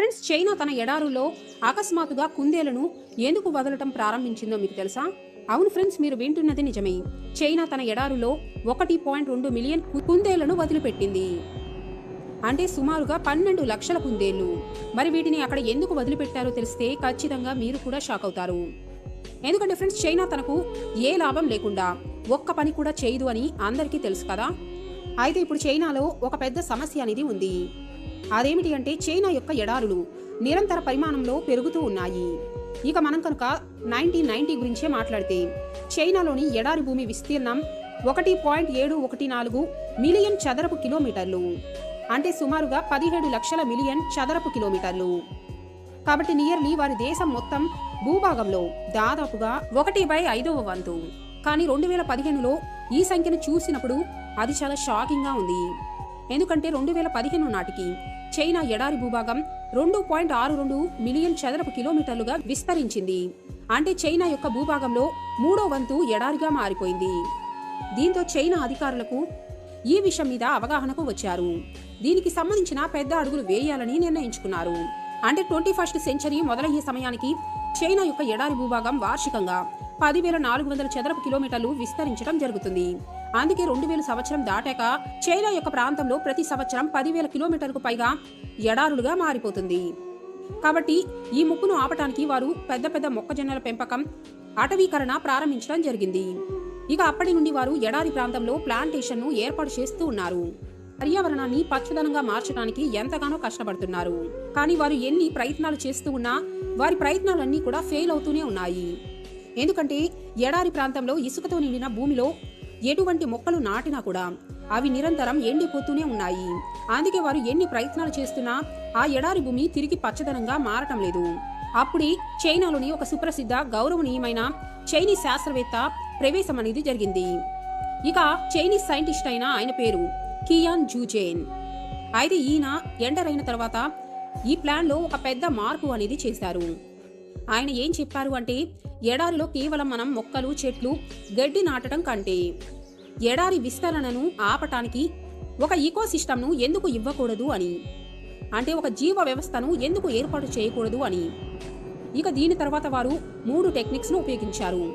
Friends China తన ఎడారులో అకస్మాత్తుగా కుందేలను ఎందుకు వదలటం ప్రారంభించిందో మీకు తెలుసా? అవును ఫ్రెండ్స్ మీరు వింటున్నది నిజమే. చైనా తన ఎడారులో ఒకటి పాయింట్ రెండు మిలియన్ కుందేలను వదిలిపెట్టింది. అంటే సుమారుగా పన్నెండు లక్షల కుందేళ్ళు. మరి వీటిని అక్కడ ఎందుకు వదిలిపెట్టారో తెలిస్తే ఖచ్చితంగా మీరు కూడా షాక్ అవుతారు. ఎందుకంటే ఫ్రెండ్స్ చైనా తనకు ఏ లాభం లేకుండా ఒక్క పని కూడా చేయదు అని అందరికీ తెలుసు కదా? అయితే ఇప్పుడు చైనాలో ఒక పెద్ద సమస్య అనేది ఉంది. అదేమిటి అంటే చైనా యొక్క ఎడారులు నిరంతర పరిమాణంలో పెరుగుతూ ఉన్నాయి. ఇక మనం కనుక నైన్టీన్ నైన్టీ గురించే మాట్లాడితే చైనాలోని ఎడారి భూమి విస్తీర్ణం ఒకటి పాయింట్ ఏడు ఒకటి నాలుగు మిలియన్ చదరపు కిలోమీటర్లు అంటే సుమారుగా పదిహేడు లక్షల మిలియన్ చదరపు కిలోమీటర్లు. కాబట్టి నియర్లీ వారి దేశం మొత్తం భూభాగంలో దాదాపుగా ఒకటి బై ఐదవ వంతు. కానీ రెండు వేల పదిహేనులో ఈ సంఖ్యను చూసినప్పుడు అది చాలా షాకింగ్గా ఉంది. ఎందుకంటే రెండు వేల పదిహేను నాటికి చైనా ఎడారి భూభాగం రెండు పాయింట్ ఆరు రెండు మిలియన్ చదరపు కిలోమీటర్లుగా విస్తరించింది. అంటే చైనా యొక్క భూభాగంలో మూడో వంతు ఎడారిగా మారిపోయింది. దీంతో చైనా అధికారులకు ఈ విషయం మీద అవగాహనకు వచ్చారు. దీనికి సంబంధించిన పెద్ద అడుగులు వేయాలని నిర్ణయించుకున్నారు. అంటే ట్వంటీ ఫస్ట్ సెంచరీ మొదలయ్యే సమయానికి చైనా యొక్క ఎడారి భూభాగం వార్షికంగా పదివేల నాలుగు వందల చదరపు కిలోమీటర్లు విస్తరించడం జరుగుతుంది. అందుకే రెండు వేల సంవత్సరం దాటాక చైనా యొక్క ప్రాంతంలో ప్రతి సంవత్సరం పదివేల కిలోమీటర్లకు పైగా ఎడారులుగా మారిపోతుంది. కాబట్టి ఈ ముప్పును ఆపటానికి వారు పెద్ద పెద్ద మొక్కజొన్నల పెంపకం అటవీకరణ ప్రారంభించడం జరిగింది. ఇక అప్పటి నుండి వారు ఎడారి ప్రాంతంలో ప్లాంటేషన్ను ఏర్పాటు చేస్తూ ఉన్నారు. పర్యావరణాన్ని పచ్చదనంగా మార్చడానికి ఎంతగానో కష్టపడుతున్నారు. కానీ వారు ఎన్ని ప్రయత్నాలు చేస్తూ ఉన్నా వారి ప్రయత్నాలన్నీ కూడా ఫెయిల్ అవుతూనే ఉన్నాయి. ఎందుకంటే ఎడారి ప్రాంతంలో ఇసుకతో నిండిన భూమిలో ఎటువంటి మొక్కలు నాటినా కూడా అవి నిరంతరం ఎండిపోతూనే ఉన్నాయి. అందుకే వారు ఎన్ని ప్రయత్నాలు చేస్తున్నా ఆ ఎడారి భూమి తిరిగి పచ్చదనంగా మారటం లేదు. అప్పుడే చైనాలోని ఒక సుప్రసిద్ధ గౌరవనీయమైన చైనీస్ శాస్త్రవేత్త ప్రవేశం అనేది జరిగింది. ఇక చైనీస్ సైంటిస్ట్ అయిన ఆయన పేరు కియాన్ జూజేన్. అయితే ఈయన ఎంటర్ అయిన తర్వాత ఈ ప్లాన్లో ఒక పెద్ద మార్పు అనేది చేశారు. ఆయన ఏం చెప్పారు అంటే ఎడారిలో కేవలం మనం మొక్కలు చెట్లు గడ్డి నాటడం కంటే ఎడారి విస్తరణను ఆపటానికి ఒక ఈకోసిస్టమ్ను ఎందుకు ఇవ్వకూడదు అని. అంటే ఒక జీవ వ్యవస్థను ఎందుకు ఏర్పాటు చేయకూడదు అని. ఇక దీని తర్వాత వారు మూడు టెక్నిక్స్ను ఉపయోగించారు.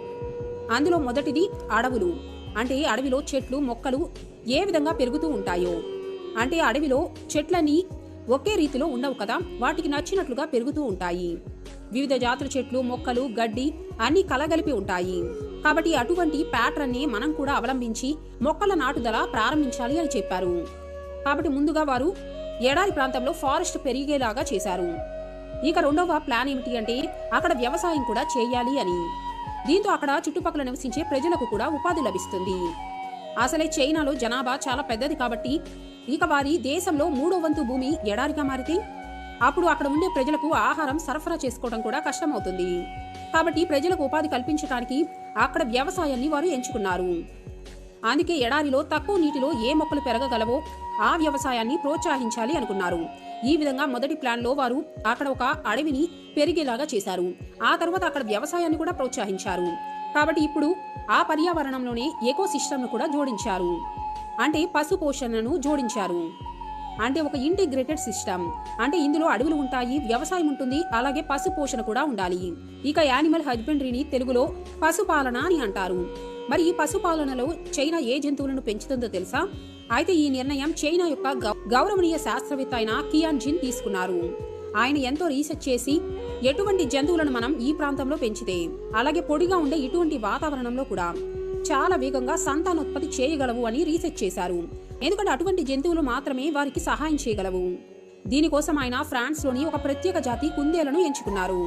అందులో మొదటిది అడవులు. అంటే అడవిలో చెట్లు మొక్కలు ఏ విధంగా పెరుగుతూ ఉంటాయో. అంటే అడవిలో చెట్లన్నీ ఒకే రీతిలో ఉండవు కదా వాటికి నచ్చినట్లుగా పెరుగుతూ ఉంటాయి. వివిధ జాతుల చెట్లు మొక్కలు గడ్డి అన్నీ కలగలిపి ఉంటాయి. కాబట్టి అటువంటి ప్యాటర్న్ని మనం కూడా అవలంబించి మొక్కల నాటుదల ప్రారంభించాలి అని చెప్పారు. కాబట్టి ముందుగా వారు ఎడారి ప్రాంతంలో ఫారెస్ట్ పెరిగేలాగా చేశారు. ఇక రెండవ ప్లాన్ ఏమిటి అంటే అక్కడ వ్యవసాయం కూడా చేయాలి అని. దీంతో అక్కడ చుట్టుపక్కల నివసించే ప్రజలకు కూడా ఉపాధి లభిస్తుంది. అసలే చైనాలో జనాభా చాలా పెద్దది కాబట్టి ఇక వారి దేశంలో మూడో వంతు భూమి ఎడారిగా మారితే అప్పుడు అక్కడ ఉండే ప్రజలకు ఆహారం సరఫరా చేసుకోవడం కూడా కష్టమవుతుంది. కాబట్టి ప్రజలకు ఉపాధి కల్పించడానికి అక్కడ వ్యవసాయాన్ని వారు ఎంచుకున్నారు. అందుకే ఎడారిలో తక్కువ నీటిలో ఏ మొక్కలు పెరగగలవో ఆ వ్యవసాయాన్ని ప్రోత్సహించాలి అనుకున్నారు. ఈ విధంగా మొదటి ప్లాన్లో వారు అక్కడ ఒక అడవిని పెరిగేలాగా చేశారు. ఆ తర్వాత అక్కడ వ్యవసాయాన్ని కూడా ప్రోత్సహించారు. కాబట్టి ఇప్పుడు ఆ పర్యావరణంలోనే ఎకో సిస్టమ్ను కూడా జోడించారు. అంటే పశు పోషణను జోడించారు. అంటే ఒక ఇంటిగ్రేటెడ్ సిస్టమ్ అంటే ఇందులో అడవులు ఉంటాయి వ్యవసాయం ఉంటుంది అలాగే పశు పోషణ కూడా ఉండాలి. ఇక యానిమల్ హస్బెండరీని తెలుగులో పశుపాలన అని అంటారు. మరి ఈ పశుపాలనలో చైనా ఏ జంతువులను పెంచుతుందో తెలుసా? అయితే ఈ నిర్ణయం చైనా యొక్క గౌ- గౌరవనీయ శాస్త్రవేత్త అయిన కియాన్ జిన్ తీసుకున్నారు. ఆయన ఎంతో రీసెర్చ్ చేసి ఎటువంటి జంతువులను మనం ఈ ప్రాంతంలో పెంచితే అలాగే పొడిగా ఉండే ఇటువంటి వాతావరణంలో కూడా చాలా వేగంగా సంతానోత్పత్తి చేయగలవు అని రీసెర్చ్ చేశారు. ఎందుకంటే అటువంటి జంతువులు మాత్రమే వారికి సహాయం చేయగలవు. దీనికోసం ఆయన ఫ్రాన్స్లోని ఒక ప్రత్యేక జాతి కుందేలను ఎంచుకున్నారు.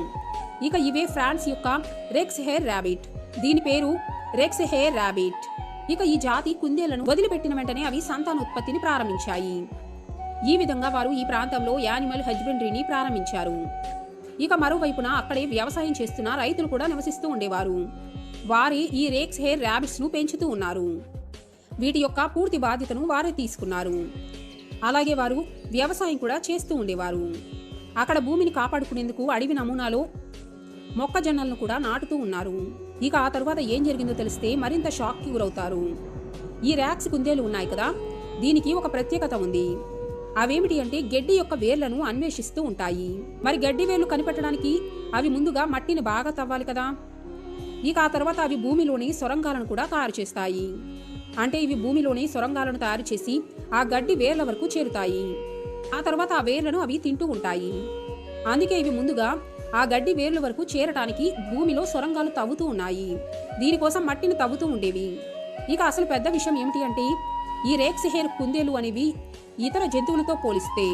ఇక ఇవే ఫ్రాన్స్ యొక్క రెక్స్ హెయిర్ ర్యాబిట్ దీని పేరు రెక్స్ హెయిర్ ర్యాబిట్ ఇక ఈ జాతి కుందేలను వదిలిపెట్టిన వెంటనే అవి సంతానోత్పత్తిని ప్రారంభించాయి. ఈ విధంగా వారు ఈ ప్రాంతంలో యానిమల్ హస్బెండరీని ప్రారంభించారు. ఇక మరోవైపున అక్కడే వ్యవసాయం చేస్తున్న రైతులు కూడా నివసిస్తూ ఉండేవారు. వారి ఈ రేక్స్ హెయిర్ ర్యాబిట్స్ను పెంచుతూ ఉన్నారు. వీటి యొక్క పూర్తి బాధ్యతను వారే తీసుకున్నారు. అలాగే వారు వ్యవసాయం కూడా చేస్తూ ఉండేవారు. అక్కడ భూమిని కాపాడుకునేందుకు అడవి నమూనాలో మొక్కజొన్నలను కూడా నాటుతూ ఉన్నారు. ఇక ఆ తరువాత ఏం జరిగిందో తెలిస్తే మరింత షాక్కి గురవుతారు. ఈ ర్యాక్స్ కుందేలు ఉన్నాయి కదా? దీనికి ఒక ప్రత్యేకత ఉంది. అవేమిటి అంటే గడ్డి యొక్క వేర్లను అన్వేషిస్తూ ఉంటాయి. మరి గడ్డి వేర్లు కనిపెట్టడానికి అవి ముందుగా మట్టిని బాగా తవ్వాలి కదా? ఇక ఆ తర్వాత అవి భూమిలోని సొరంగాలను కూడా తయారు చేస్తాయి. అంటే ఇవి భూమిలోని సొరంగాలను తయారు చేసి ఆ గడ్డి వేర్ల వరకు చేరుతాయి. ఆ తర్వాత ఆ వేర్లను అవి తింటూ ఉంటాయి. అందుకే ఇవి ముందుగా ఆ గడ్డి వేర్ల వరకు చేరటానికి భూమిలో సొరంగాలు తవ్వుతూ ఉన్నాయి. దీనికోసం మట్టిని తవ్వుతూ ఉండేవి. ఇక అసలు పెద్ద విషయం ఏమిటి అంటే ఈ రేక్స్ హెయిర్ కుందేలు అనేవి ఇతర జంతువులతో పోలిస్తే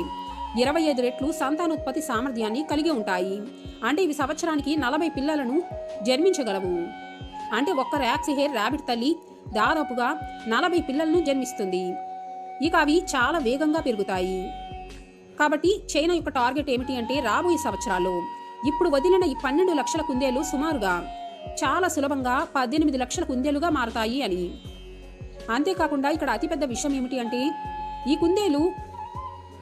ఇరవై ఐదు రెట్లు సంతానోత్పత్తి సామర్థ్యాన్ని కలిగి ఉంటాయి. అంటే ఇవి సంవత్సరానికి నలభై పిల్లలను జన్మించగలవు. అంటే ఒక్క ర్యాక్స్ హెయిర్ ర్యాబిట్ తల్లి దాదాపుగా నలభై పిల్లలను జన్మిస్తుంది. ఇక అవి చాలా వేగంగా పెరుగుతాయి. కాబట్టి చైనా యొక్క టార్గెట్ ఏమిటి అంటే రాబోయే సంవత్సరాల్లో ఇప్పుడు వదిలిన ఈ పన్నెండు లక్షల కుందేలు సుమారుగా చాలా సులభంగా పద్దెనిమిది లక్షల కుందేలుగా మారతాయి అని. అంతేకాకుండా ఇక్కడ అతిపెద్ద విషయం ఏమిటి అంటే ఈ కుందేలు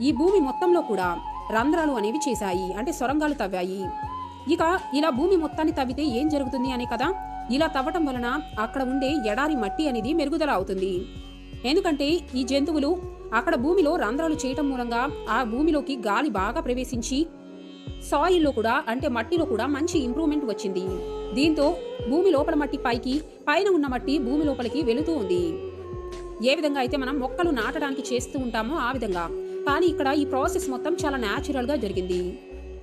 ఈ భూమి మొత్తంలో కూడా రంధ్రాలు అనేవి చేశాయి అంటే సొరంగాలు తవ్వాయి. ఇక ఇలా భూమి మొత్తాన్ని తవ్వితే ఏం జరుగుతుంది అనే కదా ఇలా తవ్వటం వలన అక్కడ ఉండే ఎడారి మట్టి అనేది మెరుగుదల అవుతుంది. ఎందుకంటే ఈ జంతువులు అక్కడ భూమిలో రంధ్రాలు చేయటం మూలంగా ఆ భూమిలోకి గాలి బాగా ప్రవేశించి సాయిల్లో కూడా అంటే మట్టిలో కూడా మంచి ఇంప్రూవ్మెంట్ వచ్చింది. దీంతో భూమి లోపల మట్టి పైకి పైన ఉన్న మట్టి భూమి లోపలికి వెళుతూ ఉంది. ఏ విధంగా అయితే మనం మొక్కలు నాటడానికి చేస్తూ ఉంటామో ఆ విధంగా. కానీ ఇక్కడ ఈ ప్రాసెస్ మొత్తం చాలా న్యాచురల్గా జరిగింది.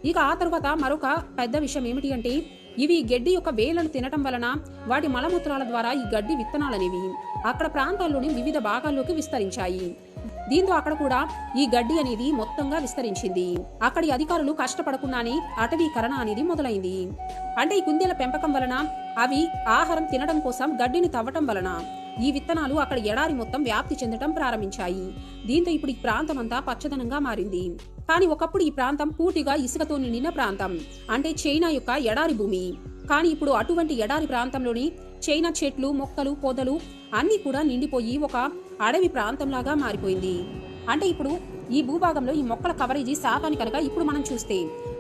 ఇక ఆ తర్వాత మరొక పెద్ద విషయం ఏమిటి అంటే ఇవి గడ్డి యొక్క వేలను తినటం వలన వాటి మలమూత్రాల ద్వారా ఈ గడ్డి విత్తనాలనేవి. అక్కడ ప్రాంతాల్లోని వివిధ భాగాల్లోకి విస్తరించాయి. దీంతో అక్కడ కూడా ఈ గడ్డి అనేది మొత్తంగా విస్తరించింది. అక్కడి అధికారులు కష్టపడకుండానే అటవీకరణ అనేది మొదలైంది. అంటే ఈ కుందేల పెంపకం వలన అవి ఆహారం తినడం కోసం గడ్డిని తవ్వటం వలన ఈ విత్తనాలు అక్కడ ఎడారి మొత్తం వ్యాప్తి చెందటం ప్రారంభించాయి. దీంతో ఇప్పుడు ఈ ప్రాంతం అంతా పచ్చదనంగా మారింది. కానీ ఒకప్పుడు ఈ ప్రాంతం పూర్తిగా ఇసుకతో నిండిన ప్రాంతం. అంటే చైనా యొక్క ఎడారి భూమి. కానీ ఇప్పుడు అటువంటి ఎడారి ప్రాంతంలోని చైనా చెట్లు మొక్కలు పొదలు అన్నీ కూడా నిండిపోయి ఒక అడవి ప్రాంతంలాగా మారిపోయింది. అంటే ఇప్పుడు ఈ భూభాగంలో ఈ మొక్కల కవరేజీ శాతాన్ని కనుక ఇప్పుడు మనం చూస్తే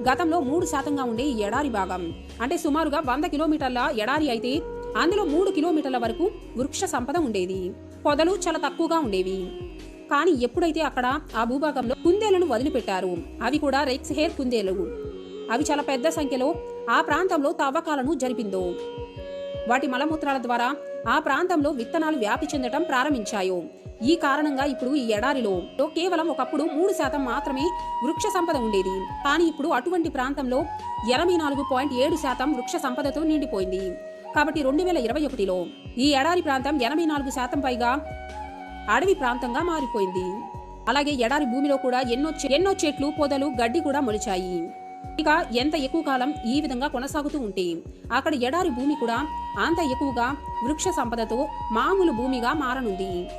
గతంలో మూడు శాతంగా ఉండే ఈ ఎడారి భాగం. అంటే సుమారుగా వంద కిలోమీటర్ల ఎడారి అయితే అందులో మూడు కిలోమీటర్ల వరకు వృక్ష సంపద ఉండేది. పొదలు చాలా తక్కువగా ఉండేవి. కానీ ఎప్పుడైతే అక్కడ ఆ భూభాగంలో కుందేలను వదిలిపెట్టారు. అవి కూడా రెక్స్ హెయిర్ కుందేలు అవి చాలా పెద్ద సంఖ్యలో ఆ ప్రాంతంలో తవ్వకాలను జరిపిందో. వాటి మలమూత్రాల ద్వారా ఆ ప్రాంతంలో విత్తనాలు వ్యాప్తి చెందటం ప్రారంభించాయో. ఈ కారణంగా ఇప్పుడు ఈ ఎడారిలో కేవలం ఒకప్పుడు మూడు శాతం మాత్రమే వృక్ష సంపద ఉండేది. కానీ ఇప్పుడు అటువంటి ప్రాంతంలో ఎనభై నాలుగు పాయింట్ ఏడు శాతం వృక్ష సంపదతో నిండిపోయింది. కాబట్టి రెండు వేల ఇరవై ఒకటిలో ఈ ఎడారి ప్రాంతం ఎనభై నాలుగు శాతం పైగా అడవి ప్రాంతంగా మారిపోయింది. అలాగే ఎడారి భూమిలో కూడా ఎన్నో చె- ఎన్నో చెట్లు పొదలు గడ్డి కూడా మొలిచాయి. ఇక ఎంత ఎక్కువ కాలం ఈ విధంగా కొనసాగుతూ ఉంటే అక్కడ ఎడారి భూమి కూడా అంత ఎక్కువగా వృక్ష సంపదతో మామూలు భూమిగా మారనుంది.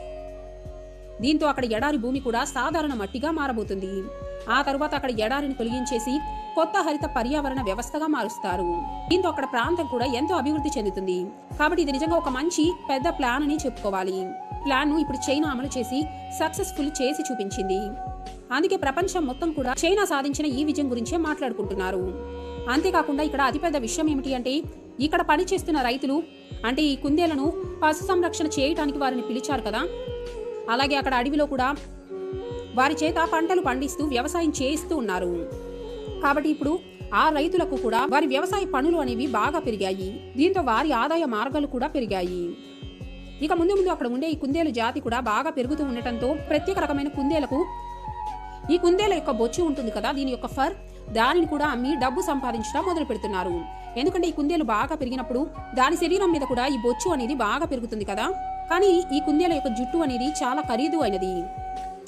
దీంతో అక్కడ ఎడారి భూమి కూడా సాధారణ మట్టిగా మారబోతుంది. ఆ తరువాత అక్కడ ఎడారిని తొలగించేసి కొత్త హరిత పర్యావరణ వ్యవస్థగా మారుస్తారు. దీంతో అక్కడ ప్రాంతం కూడా ఎంతో అభివృద్ధి చెందుతుంది. కాబట్టి ఇది నిజంగా ఒక మంచి పెద్ద ప్లాన్ అని చెప్పుకోవాలి. ప్లాన్ను ఇప్పుడు చైనా అమలు చేసి సక్సెస్ఫుల్ చేసి చూపించింది. అందుకే ప్రపంచం మొత్తం కూడా చైనా సాధించిన ఈ విజయం గురించే మాట్లాడుకుంటున్నారు. అంతేకాకుండా ఇక్కడ అతిపెద్ద విషయం ఏమిటి అంటే ఇక్కడ పనిచేస్తున్న రైతులు అంటే ఈ కుందేలను పశు సంరక్షణ చేయటానికి వారిని పిలిచారు కదా. అలాగే అక్కడ అడవిలో కూడా వారి చేత పంటలు పండిస్తూ వ్యవసాయం చేయిస్తూ ఉన్నారు. కాబట్టి ఇప్పుడు ఆ రైతులకు కూడా వారి వ్యవసాయ పనులు అనేవి బాగా పెరిగాయి. దీంతో వారి ఆదాయ మార్గాలు కూడా పెరిగాయి. ఇక ముందు ముందు అక్కడ ఉండే ఈ కుందేలు జాతి కూడా బాగా పెరుగుతూ ఉండటంతో ప్రత్యేక రకమైన కుందేలకు ఈ కుందేల యొక్క బొచ్చు ఉంటుంది కదా దీని యొక్క ఫర్ దానిని కూడా అమ్మి డబ్బు సంపాదించడం మొదలు పెడుతున్నారు. ఎందుకంటే ఈ కుందేలు బాగా పెరిగినప్పుడు దాని శరీరం మీద కూడా ఈ బొచ్చు అనేది బాగా పెరుగుతుంది కదా. కానీ ఈ కుందేల యొక్క జుట్టు అనేది చాలా ఖరీదు అయినది.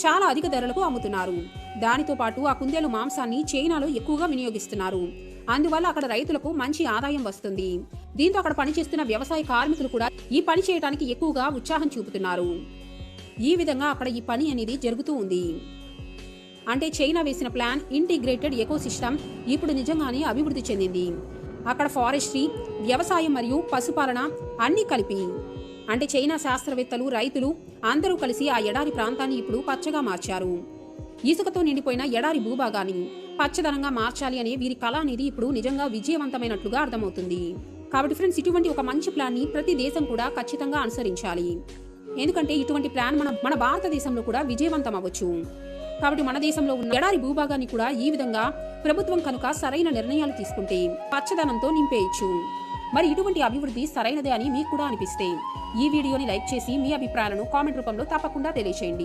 చాలా అధిక ధరలకు అమ్ముతున్నారు. దానితో పాటు ఆ కుందేలు మాంసాన్ని చైనాలో ఎక్కువగా వినియోగిస్తున్నారు. అందువల్ల అక్కడ రైతులకు మంచి ఆదాయం వస్తుంది. దీంతో అక్కడ పనిచేస్తున్న వ్యవసాయ కార్మికులు కూడా ఈ పని చేయడానికి ఎక్కువగా ఉత్సాహం చూపుతున్నారు. ఈ విధంగా అక్కడ ఈ పని అనేది జరుగుతూ ఉంది. అంటే చైనా వేసిన ప్లాన్ ఇంటిగ్రేటెడ్ ఎకోసిస్టమ్ ఇప్పుడు నిజంగానే అభివృద్ధి చెందింది. అక్కడ ఫారెస్ట్రీ వ్యవసాయం మరియు పశుపాలన అన్నీ కలిపి అంటే చైనా శాస్త్రవేత్తలు రైతులు అందరూ కలిసి ఆ ఎడారి ప్రాంతాన్ని ఇప్పుడు పచ్చగా మార్చారు. ఇసుకతో నిండిపోయిన ఎడారి భూభాగాన్ని పచ్చదనంగా మార్చాలి అనే వీరి కళ అనేది ఇప్పుడు నిజంగా విజయవంతమైనట్లుగా అర్థమవుతుంది. కాబట్టి ఫ్రెండ్స్ ఇటువంటి ఒక మంచి ప్లాన్ని ప్రతి దేశం కూడా ఖచ్చితంగా అనుసరించాలి. ఎందుకంటే ఇటువంటి ప్లాన్ మన మన భారతదేశంలో కూడా విజయవంతం అవ్వచ్చు కాబట్టి మన దేశంలో ఉన్న ఎడారి భూభాగాన్ని కూడా ఈ విధంగా ప్రభుత్వం కనుక సరైన నిర్ణయాలు తీసుకుంటే పచ్చదనంతో నింపేయచ్చు. మరి ఇటువంటి అభివృద్ధి సరైనదే అని మీకు కూడా అనిపిస్తే ఈ వీడియోని లైక్ చేసి మీ అభిప్రాయాలను కామెంట్ రూపంలో తప్పకుండా తెలియచేయండి.